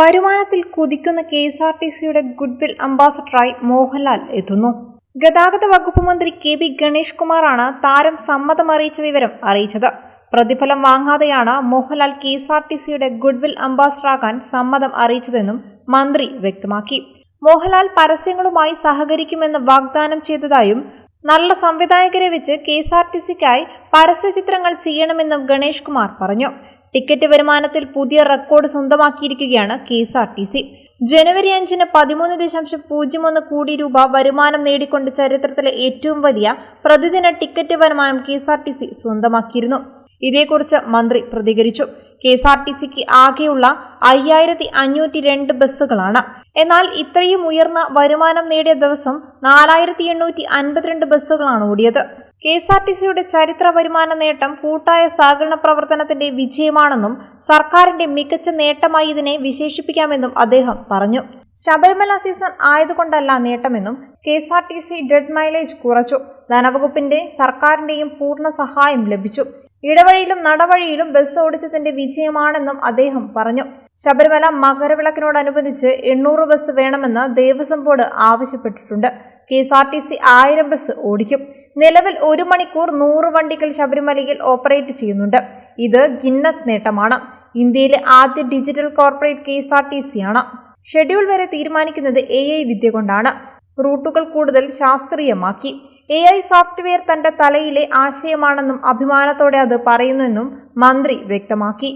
വരുമാനത്തിൽ കുതിക്കുന്ന K S R T സിയുടെ ഗുഡ്വിൽ അംബാസഡറായി മോഹൻലാൽ എത്തുന്നു. ഗതാഗത വകുപ്പ് മന്ത്രി കെ ബി ഗണേഷ് കുമാറാണ് താരം സമ്മതം അറിയിച്ച വിവരം അറിയിച്ചത്. പ്രതിഫലം വാങ്ങാതെയാണ് Mohanlal K S R T സിയുടെ ഗുഡ്വിൽ അംബാസഡറാകാൻ സമ്മതം അറിയിച്ചതെന്നും മന്ത്രി വ്യക്തമാക്കി. മോഹൻലാൽ പരസ്യങ്ങളുമായി സഹകരിക്കുമെന്ന് വാഗ്ദാനം ചെയ്തതായും നല്ല സംവിധായകരെ വെച്ച് കെ എസ് ആർ ടി സിക്കായി പരസ്യ ചിത്രങ്ങൾ ചെയ്യണമെന്നും ഗണേഷ് കുമാർ പറഞ്ഞു. ടിക്കറ്റ് വരുമാനത്തിൽ പുതിയ record സ്വന്തമാക്കിയിരിക്കുകയാണ് K S R T C. ജനുവരി അഞ്ചിന് പതിമൂന്ന് ദശാംശം പൂജ്യം ഒന്ന് കോടി രൂപ വരുമാനം നേടിക്കൊണ്ട് ചരിത്രത്തിലെ ഏറ്റവും വലിയ പ്രതിദിന ടിക്കറ്റ് വരുമാനം K S R T C സ്വന്തമാക്കിയിരുന്നു. ഇതേക്കുറിച്ച് മന്ത്രി പ്രതികരിച്ചു. കെ എസ് ആർ ടി സിക്ക് ആകെയുള്ള അയ്യായിരത്തി അഞ്ഞൂറ്റി രണ്ട് ബസ്സുകളാണ്. എന്നാൽ ഇത്രയും ഉയർന്ന വരുമാനം നേടിയ ദിവസം നാലായിരത്തി എണ്ണൂറ്റി അൻപത്തിരണ്ട് ബസ്സുകളാണ് ഓടിയത്. കെ എസ് ആർ ടി സിയുടെ ചരിത്ര വരുമാന നേട്ടം കൂട്ടായ സഹകരണ പ്രവർത്തനത്തിന്റെ വിജയമാണെന്നും സർക്കാരിന്റെ മികച്ച നേട്ടമായി ഇതിനെ വിശേഷിപ്പിക്കാമെന്നും അദ്ദേഹം പറഞ്ഞു. ശബരിമല സീസൺ ആയതുകൊണ്ടല്ല നേട്ടമെന്നും K S R T C dead mileage കുറച്ചു. ധനവകുപ്പിന്റെ സർക്കാരിന്റെയും പൂർണ സഹായം ലഭിച്ചു. ഇടവഴിയിലും നടവഴിയിലും ബസ് ഓടിച്ചതിന്റെ വിജയമാണെന്നും അദ്ദേഹം പറഞ്ഞു. ശബരിമല മകരവിളക്കിനോടനുബന്ധിച്ച് എണ്ണൂറ് ബസ് വേണമെന്ന് ദേവസ്വം ബോർഡ് ആവശ്യപ്പെട്ടിട്ടുണ്ട്. K S R T C ആയിരം ബസ് ഓടിക്കും. നിലവിൽ ഒരു മണിക്കൂർ നൂറ് വണ്ടികൾ ശബരിമലയിൽ ഓപ്പറേറ്റ് ചെയ്യുന്നുണ്ട്. ഇത് ഗിന്നസ് നേട്ടമാണ്. ഇന്ത്യയിലെ ആദ്യ digital corporate K S R T C ആണ് ഷെഡ്യൂൾ വരെ തീരുമാനിക്കുന്നത് എ ഐ വിദ്യ കൊണ്ടാണ് റൂട്ടുകൾ കൂടുതൽ ശാസ്ത്രീയമാക്കി. എ ഐ സോഫ്റ്റ്വെയർ തന്റെ തലയിലെ ആശയമാണെന്നും അഭിമാനത്തോടെ അത് പറയുന്നുവെന്നും മന്ത്രി വ്യക്തമാക്കി.